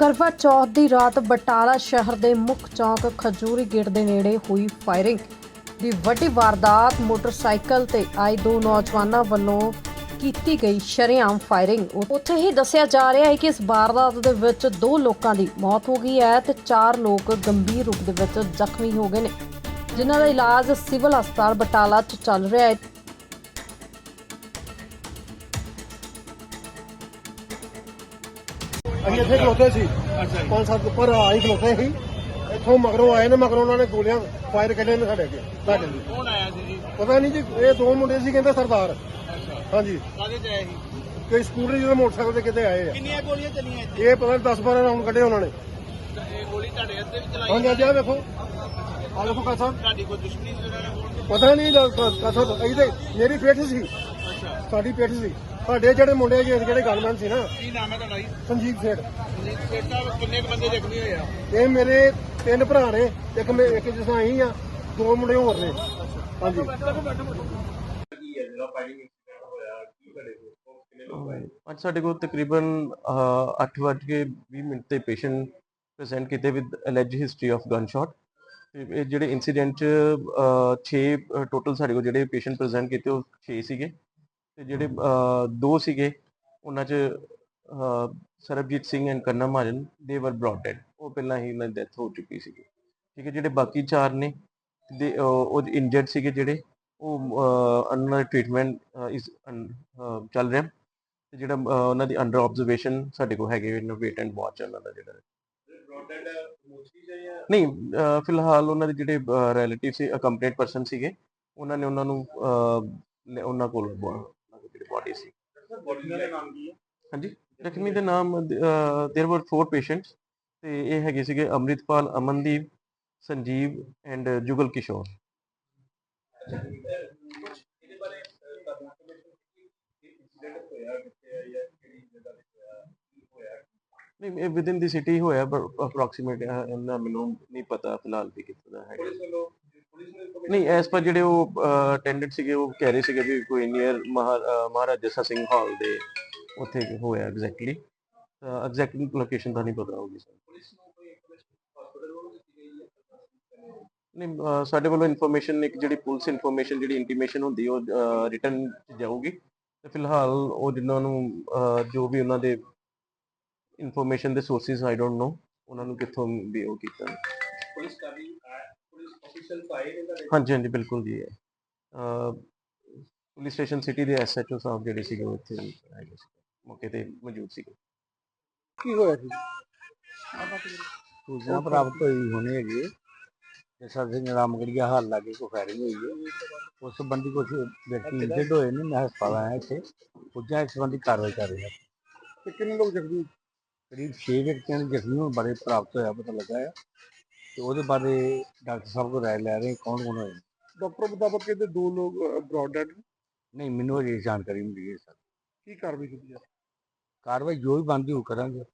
ਕਰਵਾ ਚੌਥ ਦੀ ਰਾਤ ਬਟਾਲਾ ਸ਼ਹਿਰ ਦੇ ਮੁੱਖ ਚੌਕ ਖਜੂਰੀ ਗੇਟ ਦੇ ਨੇੜੇ ਹੋਈ ਫਾਇਰਿੰਗ ਦੀ ਵੱਡੀ ਵਾਰਦਾਤ ਮੋਟਰਸਾਈਕਲ ਤੇ ਆਏ ਦੋ ਨੌਜਵਾਨਾਂ ਵੱਲੋਂ ਕੀਤੀ ਗਈ ਸ਼ਰੇਆਮ ਫਾਇਰਿੰਗ। ਉੱਥੇ ਹੀ ਦੱਸਿਆ ਜਾ ਰਿਹਾ ਹੈ ਕਿ ਇਸ ਵਾਰਦਾਤ ਦੇ ਵਿੱਚ ਦੋ ਲੋਕਾਂ ਦੀ ਮੌਤ ਹੋ ਗਈ ਹੈ ਤੇ ਚਾਰ ਲੋਕ ਗੰਭੀਰ ਰੂਪ ਦੇ ਵਿੱਚ ਜ਼ਖਮੀ ਹੋ ਗਏ ਨੇ। ਜਿਨ੍ਹਾਂ ਦਾ ਇਲਾਜ ਸਿਵਲ ਹਸਪਤਾਲ ਬਟਾਲਾ 'ਚ ਚੱਲ ਰਿਹਾ ਹੈ। ਅਸੀਂ ਇੱਥੇ ਖਲੋਤੇ ਸੀ ਪੰਜ ਸੱਤ ਉੱਪਰ ਆਈ ਖਲੋਤੇ ਸੀ ਇੱਥੋਂ ਮਗਰੋਂ ਆਏ ਨੇ ਮਗਰੋਂ ਉਹਨਾਂ ਨੇ ਗੋਲੀਆਂ ਫਾਇਰ ਕੱਢੇ ਨੇ ਸਾਡੇ ਅੱਗੇ ਸਾਡੇ ਲਈ ਕੌਣ ਆਇਆ ਸੀ ਜੀ ਪਤਾ ਨਹੀਂ ਜੀ ਇਹ ਦੋ ਮੁੰਡੇ ਸੀ ਕਹਿੰਦੇ ਸਰਦਾਰ ਅੱਛਾ ਹਾਂਜੀ ਕਾਹਦੇ ਚ ਆਇਆ ਸੀ ਕੋਈ ਸਕੂਟਰ ਜਿਹਦੇ ਮੋਟਰਸਾਈਕਲ ਤੇ ਕਿਤੇ ਆਏ ਆ ਕਿੰਨੀਆਂ ਗੋਲੀਆਂ ਚੱਲੀਆਂ ਇੱਥੇ ਇਹ ਪਤਾ ਨਹੀਂ 10 12 ਰਾਉਂਡ ਕੱਢੇ ਉਹਨਾਂ ਨੇ ਤੇ ਇਹ ਗੋਲੀ ਤੁਹਾਡੇ ਅੱਧੇ ਵੀ ਚਲਾਈ ਹਾਂਜੀ ਅੱਜ ਆ ਵੇਖੋ ਆ ਵੇਖੋ ਕਾ ਸਾਹਿਬ ਤੁਹਾਡੀ ਕੋਈ ਦੁਸ਼ਮਣੀ ਨਾਲ ਹੋਣ ਪਤਾ ਨਹੀਂ ਕਾ ਸਾਹਿਬ ਇਹਦੇ ਮੇਰੀ ਪੇਠ ਸੀ ਅੱਛਾ ਸਾਡੀ ਪੇਠ ਸੀ ਸਾਡੇ ਜਿਹੜੇ ਮੁੰਡੇ ਜੀ ਜਿਹੜੇ ਗਨਮੈਨ ਸੀ ਨਾ। ਕੀ ਨਾਮ ਹੈ ਤੁਹਾਡਾ ਜੀ? ਸੰਜੀਵ ਸੇਠ। ਜੀ ਬੇਟਾ ਕਿੰਨੇ ਕੁ ਬੰਦੇ ਜ਼ਖਮੀ ਹੋਏ ਆ? ਇਹ ਮੇਰੇ ਤਿੰਨ ਭਰਾ ਨੇ ਇੱਕ ਮੈਂ ਇੱਕ ਜਿਸਾਂ ਆਈ ਆ ਦੋ ਮੁੰਡੇ ਹੋਰ ਨੇ। ਹਾਂਜੀ। ਅੱਜ ਸਾਡੇ ਕੋਲ ਤਕਰੀਬਨ ਅਹ, ਅੱਠ ਵੱਜ ਕੇ 20 ਮਿੰਟ ਤੇ ਪੇਸ਼ੈਂਟ ਪ੍ਰੈਜ਼ੈਂਟ ਕੀਤੇ with alleged history of gun shot ਜਿਹੜੇ ਇਨਸੀਡੈਂਟ ਚ 6 ਟੋਟਲ ਸਾਡੇ ਕੋਲ ਜਿਹੜੇ ਪੇਸ਼ੈਂਟ ਪ੍ਰੈਜ਼ੈਂਟ ਕੀਤੇ ਉਹ 6 ਸੀਗੇ। ਤੇ ਜਿਹੜੇ ਦੋ ਸੀਗੇ ਉਹਨਾਂ ਚ ਸਰਬਜੀਤ ਸਿੰਘ ਐਂਡ ਕੰਨਾ ਮਹਾਜਨ ਦੇ ਵਰ ਬ੍ਰੌਟ ਡੈਡ ਉਹ ਪਹਿਲਾਂ ਹੀ ਉਹਨਾਂ ਦੀ ਡੈਥ ਹੋ ਚੁੱਕੀ ਸੀਗੀ। ਠੀਕ ਹੈ ਜਿਹੜੇ ਬਾਕੀ ਚਾਰ ਨੇ ਦੇ ਉਹ ਇੰਜਰਡ ਸੀਗੇ ਜਿਹੜੇ ਉਹ ਉਹਨਾਂ ਦਾ ਟ੍ਰੀਟਮੈਂਟ ਇਸ ਚੱਲ ਰਿਹਾ। ਤੇ ਜਿਹੜਾ ਉਹਨਾਂ ਦੀ ਅੰਡਰ ਆਬਜ਼ਰਵੇਸ਼ਨ ਸਾਡੇ ਕੋਲ ਹੈਗੇ ਇਹਨਾਂ ਵੇਟ ਐਂਡ ਵਾਚ ਉਹਨਾਂ ਦਾ ਜਿਹੜਾ। ਨਹੀਂ ਫਿਲਹਾਲ ਉਹਨਾਂ ਦੇ ਜਿਹੜੇ ਰਿਲੇਟਿਵ ਸੀ ਅਕੰਪਲੀਟ ਪਰਸਨ ਸੀਗੇ ਉਹਨਾਂ ਨੇ ਉਹਨਾਂ ਨੂੰ ਉਹਨਾਂ ਕੋਲ ਬ- ਉਹਨਾਂ ਦੀ ਜਿਹੜੀ ਬਾਡੀ ਸੀ ਹਾਂਜੀ ਜ਼ਖਮੀ ਦੇ ਨਾਮ देयर वर फोर ਪੇਸ਼ੈਂਟਸ ਤੇ ਇਹ ਹੈਗੇ ਸੀਗੇ ਅੰਮ੍ਰਿਤਪਾਲ ਅਮਨਦੀਪ ਸੰਜੀਵ ਐਂਡ ਜੁਗਲ ਕਿਸ਼ੋਰ ਨਹੀਂ ਇਹ ਵਿਦਿਨ ਦੀ ਸਿਟੀ ਹੋਇਆ ਪਰ ਅਪਰੋਕਸੀਮੇਟ ਇਹਨਾਂ ਮੈਨੂੰ ਨਹੀਂ ਪਤਾ ਫਿਲਹਾਲ ਵੀ ਕਿੱਥੇ ਦਾ ਹੈ ਨਹੀਂ ਐਸ ਪਰ ਜਿਹੜੇ ਉਹ ਅਟੈਂਡੈਂਟ ਸੀਗੇ, ਉਹ ਕਹਿ ਰਹੇ ਸੀਗੇ ਵੀ ਕੋਈ ਨੀਅਰ ਮਹਾਰਾਜਾ ਜੱਸਾ ਸਿੰਘ ਹਾਲ ਦੇ ਉੱਥੇ ਹੋਇਆ ਐਗਜ਼ੈਕਟਲੀ ਐਗਜ਼ੈਕਟ ਲੋਕੇਸ਼ਨ ਦਾ ਨਹੀਂ ਪਤਾ ਹੋਗੀ ਸਰ ਨਹੀਂ ਸਾਡੇ ਵੱਲੋਂ ਇਨਫੋਰਮੇਸ਼ਨ ਇੱਕ ਜਿਹੜੀ ਪੁਲਿਸ ਇਨਫੋਰਮੇਸ਼ਨ ਜਿਹੜੀ ਇੰਟੀਮੇਸ਼ਨ ਹੁੰਦੀ, ਉਹ ਰਿਟਰਨ ਜਾਊਗੀ। ਤੇ ਫਿਲਹਾਲ ਉਹ ਜਿਨ੍ਹਾਂ ਨੂੰ ਜੋ ਵੀ ਉਹਨਾਂ ਦੇ ਇਨਫੋਰਮੇਸ਼ਨ ਦੇ ਸੋਰਸਿਸ ਆਈ ਡੋਨਟ ਨੋ ਉਹਨਾਂ ਨੂੰ ਕਿੱਥੋਂ ਵੀ ਉਹ ਕੀਤਾ। ਪੁਲਿਸ ਕਾਦੀ ਪੁਲਿਸ ਅਫੀਸ਼ੀਅਲ ਪਾਏ ਨੇ ਤੁਹਾਡੇ ਹਾਂਜੀ ਹਾਂਜੀ ਬਿਲਕੁਲ ਜੀ। ਅਹ, ਪੁਲਿਸ ਸਟੇਸ਼ਨ ਸਿਟੀ ਦੇ ਐਸਐਚਓ ਸਾਹਿਬ ਜਿਹੜੇ ਸੀਗੇ ਉਹ ਇੱਥੇ ਹੈਗੇ ਸੀ। ਮੌਕੇ ਤੇ ਮੌਜੂਦ ਸੀਗੇ। ਕੀ ਹੋਇਆ ਸੀ ਸੂਚਨਾ ਪ੍ਰਾਪਤ ਹੋਈ ਹੋਣੀ ਹੈਗੀ ਹੈ। ਕਿ ਸਿੰਘ ਰਾਮਗੜੀਆ ਹਾਲ ਲਾਗੇ ਕੋ ਫਾਇਰਿੰਗ ਹੋਈ ਹੈ। ਉਸ ਸੰਬੰਧੀ ਕੁਝ ਵਿਅਕਤੀ ਇੰਜਰਡ ਹੋਏ ਨੇ। ਮੈਂ ਹਸਪਤਾਲ ਆਇਆ ਇੱਥੇ। ਪੁੱਜਾ ਇਸ ਸੰਬੰਧੀ ਕਾਰਵਾਈ ਕਰ ਰਿਹਾ ਤੇ ਕਿੰਨੇ ਲੋਕ ਜ਼ਖਮੀ? ਕਰੀਬ 6 ਵਿਅਕਤੀਆਂ ਦੇ ਜ਼ਖਮੀ ਹੋਣ ਬਾਰੇ ਪ੍ਰਾਪਤ ਹੋਇਆ ਪਤਾ ਲੱਗਾ ਹੈ। ਤੇ ਉਹਦੇ ਬਾਰੇ ਡਾਕਟਰ ਸਾਹਿਬ ਕੋਲ ਰਾਏ ਲੈ ਰਹੇ ਕੌਣ ਕੌਣ ਹੋਏ। ਡਾਕਟਰ ਮੁਤਾਬਕ ਕਹਿੰਦੇ ਦੋ ਲੋਕ ਬ੍ਰੌਡ ਡੈਡ ਨਹੀਂ ਮੈਨੂੰ ਅਜੇ ਜਾਣਕਾਰੀ ਮਿਲੀ ਹੈ ਸਰ। ਕੀ ਕਾਰਵਾਈ ਕੀਤੀ ਜਾ ਕਾਰਵਾਈ ਜੋ ਵੀ ਬਣਦੀ ਉਹ ਕਰਾਂਗੇ।